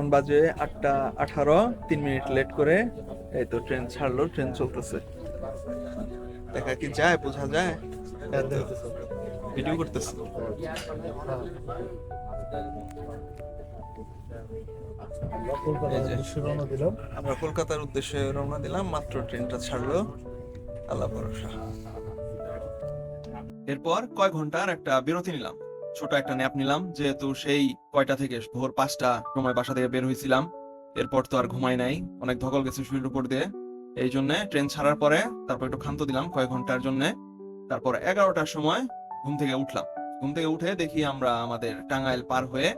এখন বাজে আটটা আঠারো, তিন মিনিট লেট করে এই তো ট্রেন ছাড়লো, ট্রেন চলতেছে। দেখা কি যায়, বোঝা যায়? ভিডিও করতেছে। আমরা কলকাতার উদ্দেশ্যে রওনা দিলাম, মাত্র ট্রেনটা ছাড়লো। আল্লাহ ভরসা। এরপর কয় ঘণ্টার একটা বিরতি নিলাম। ছোট একটা ন্যাপ নিলাম, যেহেতু সেই কয়টা থেকে ভোর পাঁচটা সময় বাসা থেকে বের হয়েছিলাম, এরপর তো আর ঘুমাই নাই, অনেক ধকল গেছে শরীর উপর দিয়ে। এই জন্য ট্রেন ছাড়ার পরে তারপর একটু ক্ষান্ত দিলাম কয়েক ঘণ্টার জন্য। তারপর এগারোটার সময় ঘুম থেকে উঠলাম। ঘুম থেকে উঠে দেখি আমরা আমাদের টাঙ্গাইল পার হয়ে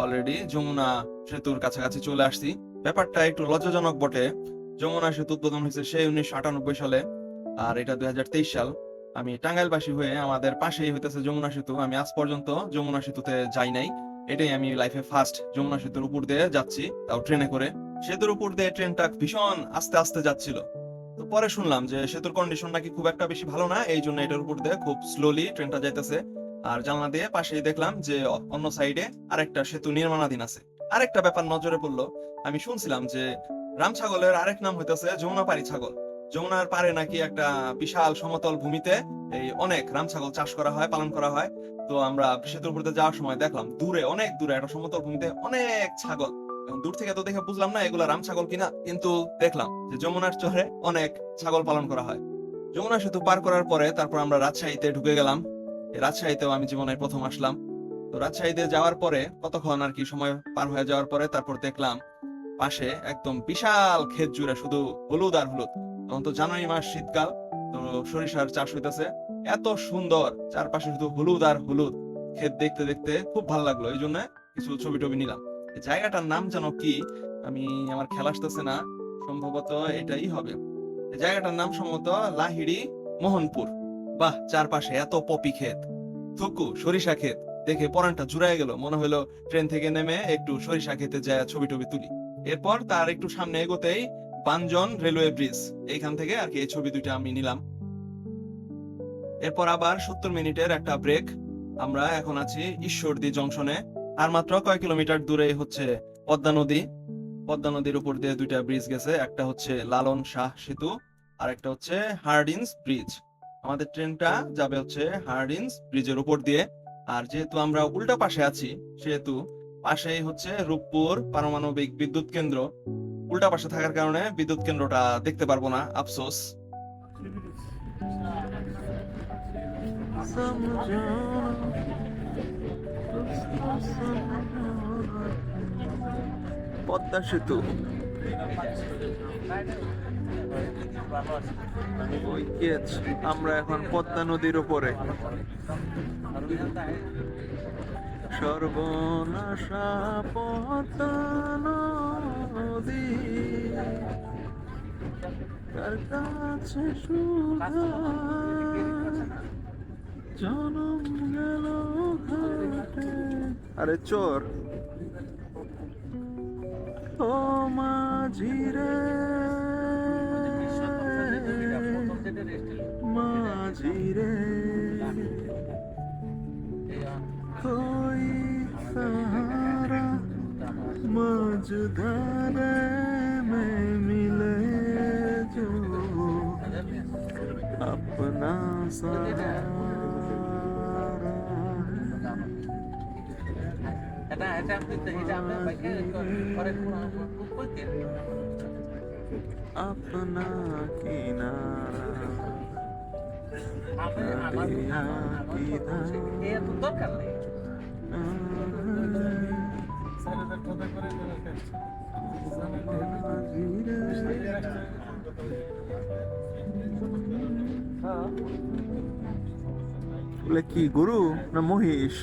অলরেডি যমুনা সেতুর কাছাকাছি চলে আসছি। ব্যাপারটা একটু লজ্জাজনক বটে। যমুনা সেতু উদ্বোধন হয়েছে সেই উনিশশো আটানব্বই সালে, আর এটা দুই হাজার তেইশ সাল। আমি টাঙ্গাইলবাসী হয়ে আমাদের পাশেই হইতেছে যমুনা সেতু। আমি আজ পর্যন্ত যমুনা সেতুতে যাই নাই। এটাই আমি লাইফে ফার্স্ট যমুনা সেতুর উপর দিয়ে যাচ্ছি, তাও ট্রেনে করে। সেতুর উপর দিয়ে ট্রেনটা ভীষণ আস্তে আস্তে যাচ্ছিল। তো পরে শুনলাম যে সেতুর কন্ডিশন নাকি খুব একটা বেশি ভালো না, এই জন্য এটার উপর দিয়ে খুব স্লোলি ট্রেনটা যাইতেছে। আর জানলা দিয়ে পাশেই দেখলাম যে অন্য সাইডে আরেকটা সেতু নির্মাণাধীন আছে। আরেকটা ব্যাপার নজরে পড়ল। আমি শুনছিলাম যে রাম ছাগলের আরেক নাম হইতেছে যমুনাপাড়ি ছাগল। যমুনার পারে নাকি একটা বিশাল সমতল ভূমিতে এই অনেক রাম ছাগল চাষ করা হয়, পালন করা হয়। তো আমরা সেতুর উপর যাওয়ার সময় দেখলাম, দূরে, অনেক দূরে একটা সমতল ভূমিতে অনেক ছাগল। দূর থেকে তো দেখে বুঝলাম না এগুলা রাম ছাগল কিনা, কিন্তু দেখলাম যে যমুনার চরে অনেক ছাগল পালন করা হয়। যমুনা সেতু পার করার পরে তারপর আমরা রাজশাহীতে ঢুকে গেলাম। রাজশাহীতেও আমি জীবনে প্রথম আসলাম। তো রাজশাহীতে যাওয়ার পরে, কতক্ষণ আর কি সময় পার হয়ে যাওয়ার পরে তারপর দেখলাম, পাশে একদম বিশাল ক্ষেত জুড়ে শুধু হলুদ আর হলুদ। তখন তো জানুয়ারি মাস শীতকাল, তো সরিষার চাষ হইতেছে। এত সুন্দর, চারপাশে শুধু হলুদ আর হলুদ। ক্ষেত দেখতে দেখতে খুব ভালো লাগল, এই জন্য কিছু ছবি টবি নিলাম জায়গাটার নাম যেন কি, আমি আমার খেলা আসতেছে না। সম্ভবত এটাই হবে। জায়গাটার নাম সম্ভবত লাহিড়ি মোহনপুর। বাহ, চারপাশে এত পপি ক্ষেত। থুকু, সরিষা ক্ষেত। দেখে পরানটা জুড়ায় গেল, মনে হলো ট্রেন থেকে নেমে একটু সরিষা খেতে যায় ছবি টবি তুলি। এরপর তার একটু সামনে এগোতেই বানজন রেলওয়ে ব্রিজ। এইখান থেকে আর কি এই ছবি দুইটা আমি নিলাম। এরপর আবার সত্তর মিনিটের একটা ব্রেক আমরা এখন আছি ঈশ্বরদী জংশনে। আর মাত্র কয় কিলোমিটার দূরে হচ্ছে পদ্মা নদী? পদ্মা নদীর উপর দিয়ে দুইটা ব্রিজ গেছে। একটা হচ্ছে লালন শাহ সেতু, আর একটা হচ্ছে হার্ডিন্স ব্রিজ। আমাদের ট্রেনটা যাবে হচ্ছে হার্ডিন্স ব্রিজের উপর দিয়ে। আর যেহেতু আমরা উল্টা পাশে আছি, সেহেতু পাশেই হচ্ছে রূপপুর পারমাণবিক বিদ্যুৎ কেন্দ্র। উল্টা পাশে থাকার কারণে বিদ্যুৎ কেন্দ্রটা দেখতে পারব না, আফসোস। পদ্মা সেতু। আমরা এখন পদ্মা নদীর উপরে। সর্বনাশা পদ্মা কাছে জনম গেল আরে চোর। ও মাঝি রে এটা এটা আপনি এটা আপনার বাইকে করে বুক করতে अपना किनारा আপনি আমার नदिया এ তো দরকার নেই বলে কি গরু না মহিষ?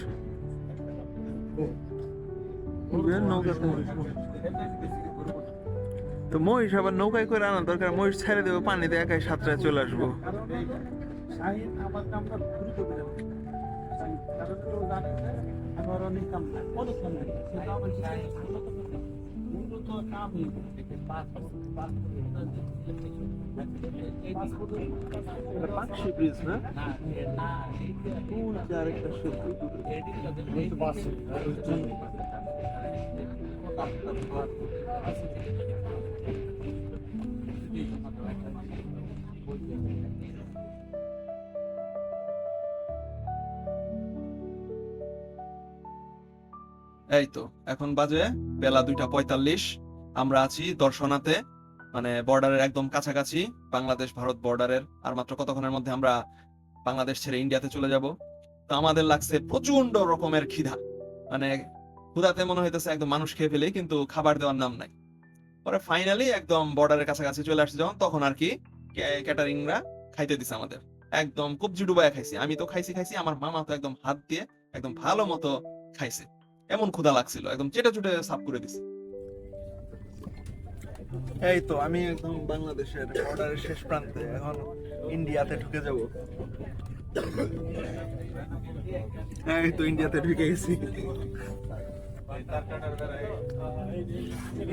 তো মহিষ আবার নৌকায় করে আনা দরকার মহিষ ছেড়ে দেবো পানিতে একাই সাঁতরায় চলে আসব। অনেক ব্রিজ না এই তো এখন বাজে বেলা দুইটা পঁয়তাল্লিশ। আমরা আছি দর্শনাতে। মানে বর্ডারের একদম কাছাকাছি, বাংলাদেশ, ভারত বর্ডারের আর মাত্র কতক্ষণের মধ্যে আমরা বাংলাদেশ ছেড়ে ইন্ডিয়াতে চলে যাব? তো আমাদের লাগছে প্রচণ্ড রকমের খিদা। মানে ক্ষুধাতে মনে হইতেছে একদম মানুষ খেয়ে ফেলে, কিন্তু খাবার দেওয়ার নাম নাই। পরে ফাইনালি একদম বর্ডারের কাছাকাছি চলে আসছে যখন, তখন আর কি ক্যাটারিংরা খাইতে দিছে আমাদের। একদম কবজি ডুবায় খাইছি। আমি তো খাইছি খাইছি, আমার মামা তো একদম হাত দিয়ে একদম ভালো মতো খাইছে। এমন ক্ষুধা লাগছিল, একদম চেটে চুটে সাফ করে দিছে। এই তো, আমি একদম বাংলাদেশের বর্ডারের শেষ প্রান্তে, এখন ইন্ডিয়াতে ঢুকে যাব। এই তো, ইন্ডিয়াতে ঢুকে গেছি।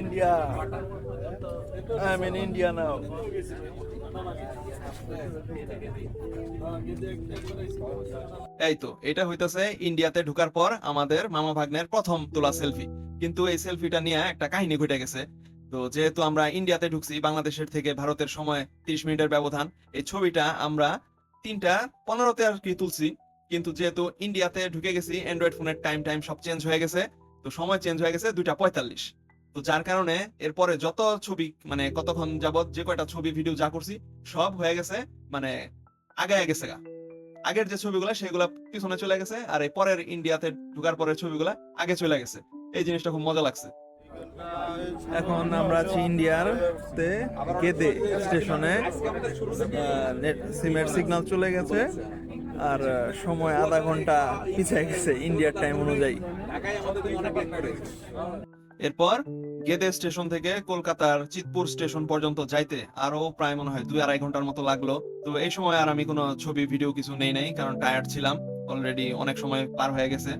India. I am in India now. এই তো, এটা হইতাছে ইন্ডিয়াতে ঢুকার পর আমাদের মামা ভাগ্নের প্রথম তোলা সেলফি। কিন্তু এই সেলফিটা নিয়ে একটা কাহিনী ঘটে গেছে। তো যেহেতু আমরা ইন্ডিয়াতে ঢুকছি, বাংলাদেশের থেকে ভারতের সময় তিরিশ মিনিটের ব্যবধান, এই ছবিটা আমরা তিনটা পনেরোতে আর কি তুলছি। কিন্তু যেহেতু ইন্ডিয়াতে ঢুকে গেছি অ্যান্ড্রয়েড ফোনের টাইম টাইম সব চেঞ্জ হয়ে গেছে। তো সময় চেঞ্জ হয়ে গেছে দুইটা পঁয়তাল্লিশ। তো যার কারণে এরপরে যত ছবি মানে কতক্ষণ যাবত যে কয়টা ছবি ভিডিও যা করছি, সব হয়ে গেছে মানে আগে গেছে গা। আগের যে ছবিগুলো, সেগুলো পিছনে চলে গেছে, আর এই পরের ইন্ডিয়াতে ঢুকার পরের ছবিগুলো আগে চলে গেছে। এই জিনিসটা খুব মজা লাগছে। এখন আমরা আছি ইন্ডিয়ার তে গেদে স্টেশনে। সিমের সিগন্যাল চলে গেছে আর সময় আধা ঘণ্টা পিছিয়ে গেছে ইন্ডিয়ার টাইম অনুযায়ী। এরপর গেদে স্টেশন থেকে কলকাতার চিতপুর স্টেশন পর্যন্ত যাইতে আরও প্রায় মনে হয় দুই আড়াই ঘণ্টার মতো লাগল। তো এই সময় আর আমি কোনো ছবি, ভিডিও কিছু নেই নাই, কারণ টায়ার্ড ছিলাম। অলরেডি অনেক সময় পার হয়ে গেছে।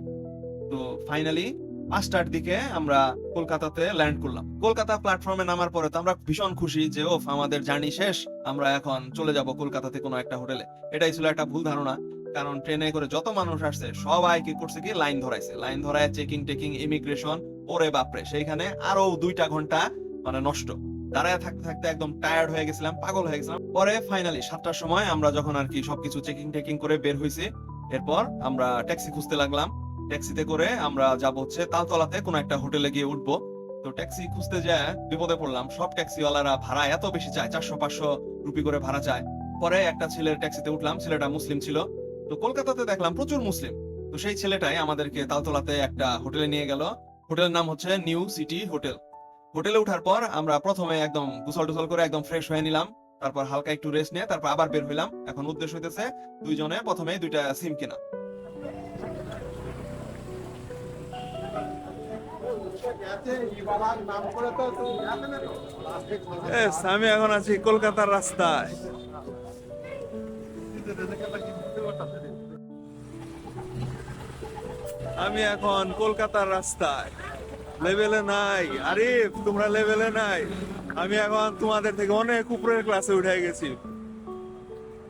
তো ফাইনালি পাঁচটার দিকে আমরা কলকাতাতে ল্যান্ড করলাম। কলকাতা প্ল্যাটফর্মে নামার পরে তো আমরা ভীষণ খুশি যে, ওফ, আমাদের জার্নি শেষ, আমরা এখন চলে যাব কলকাতাতে কোনো একটা হোটেলে এটাই ছিল একটা ভুল ধারণা, কারণ ট্রেনে করে যত মানুষ আসছে সবাই কি করছে কি লাইন ধরাইছে। লাইন ধরায় চেকিং টেকিং ইমিগ্রেশন ওরে বাপরে, সেইখানে আরও দুইটা ঘণ্টা মানে নষ্ট। দাঁড়ায় থাকতে থাকতে একদম টায়ার্ড হয়ে গেছিলাম, পাগল হয়ে গেছিলাম। পরে ফাইনালি সাতটার সময় আমরা যখন আর কি সবকিছু চেকিং টেকিং করে বের হয়েছি এরপর আমরা ট্যাক্সি খুঁজতে লাগলাম। ট্যাক্সিতে করে আমরা যাব হচ্ছে তালতলাতে, কোনো একটা হোটেলে গিয়ে উঠবো। তো ট্যাক্সি খুঁজতে যায়, বিপদে পড়লাম। সব ট্যাক্সিওয়ালারা ভাড়া এত বেশি চায়, চারশো পাঁচশো রুপি করে ভাড়া চায়। পরে একটা ছেলের ট্যাক্সিতে উঠলাম, ছেলেটা মুসলিম ছিল। তো কলকাতাতে দেখলাম প্রচুর মুসলিম। তো সেই ছেলেটাই আমাদেরকে তালতলাতে একটা হোটেলে নিয়ে গেল। হোটেলের নাম হচ্ছে নিউ সিটি হোটেল। হোটেলে উঠার পর আমরা প্রথমে একদম গুসল টুসল করে একদম ফ্রেশ হয়ে নিলাম। তারপর হালকা একটু রেস্ট নিয়ে তারপর আবার বের হইলাম। এখন উদ্দেশ্য হইতেছে দুইজনে প্রথমে দুইটা সিম কেনা। আমি এখন আছি কলকাতার রাস্তায়। আমি এখন কলকাতার রাস্তায়। লেভেলে নাই। আরিফ, তোমরা লেভেলে নাই। আমি এখন তোমাদের থেকে অনেক উপরের ক্লাসে উঠে গেছি।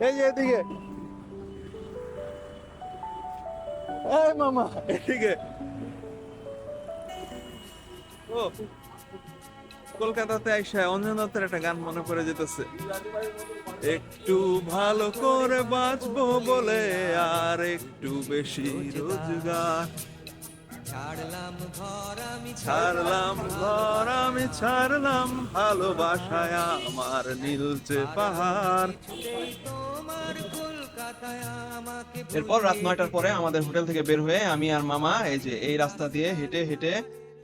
এই যে এদিকে। এই মামা, এদিকে। ও কলকাতাতে আইসা অঞ্জন একটা গান মনে পড়ে যেতেছে। একটু ভালো করে বাঁচবো বলে আর একটু বেশি রোজগার। ছাড়লাম ঘর আমি ছাড়লাম ঘর আমি ছাড়লাম ভালোবাসায় আমার নীলচে পাহাড়। এরপর রাত নয়টার পরে আমাদের হোটেল থেকে বের হয়ে আমি আর মামা এই যে এই রাস্তা দিয়ে হেঁটে হেঁটে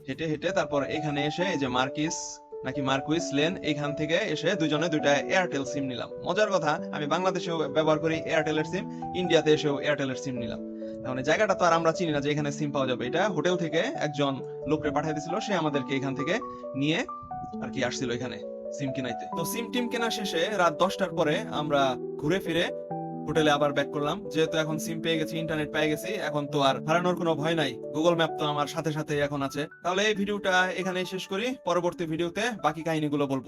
হেঁটে হেঁটে তারপর এখানে এসে এই যে মার্কিস, নাকি মার্কুইস লেন, এখান থেকে এসে দুজনে দুইটা এয়ারটেল সিম নিলাম। মজার কথা, আমি বাংলাদেশেও ব্যবহার করি এয়ারটেলের সিম, ইন্ডিয়াতে এসেও এয়ারটেলের সিম নিলাম। মানে জায়গাটা তো আর আমরা চিনি না যে এখানে সিম পাওয়া যাবে। এটা হোটেল থেকে একজন লোককে পাঠিয়ে দিয়েছিল সে আমাদেরকে এখান থেকে নিয়ে আর কি আসছিল এখানে সিম কিনাইতে। তো সিম টিম কেনা শেষে রাত দশটার পরে আমরা ঘুরে ফিরে হোটেলে আবার ব্যাক করলাম। যেহেতু এখন সিম পেয়ে গেছি ইন্টারনেট পেয়ে গেছি, এখন তো আর হারানোর কোনো ভয় নাই। গুগল ম্যাপ তো আমার সাথে সাথে এখন আছে। তাহলে এই ভিডিওটা এখানেই শেষ করি। পরবর্তী ভিডিওতে বাকি কাহিনীগুলো বলব।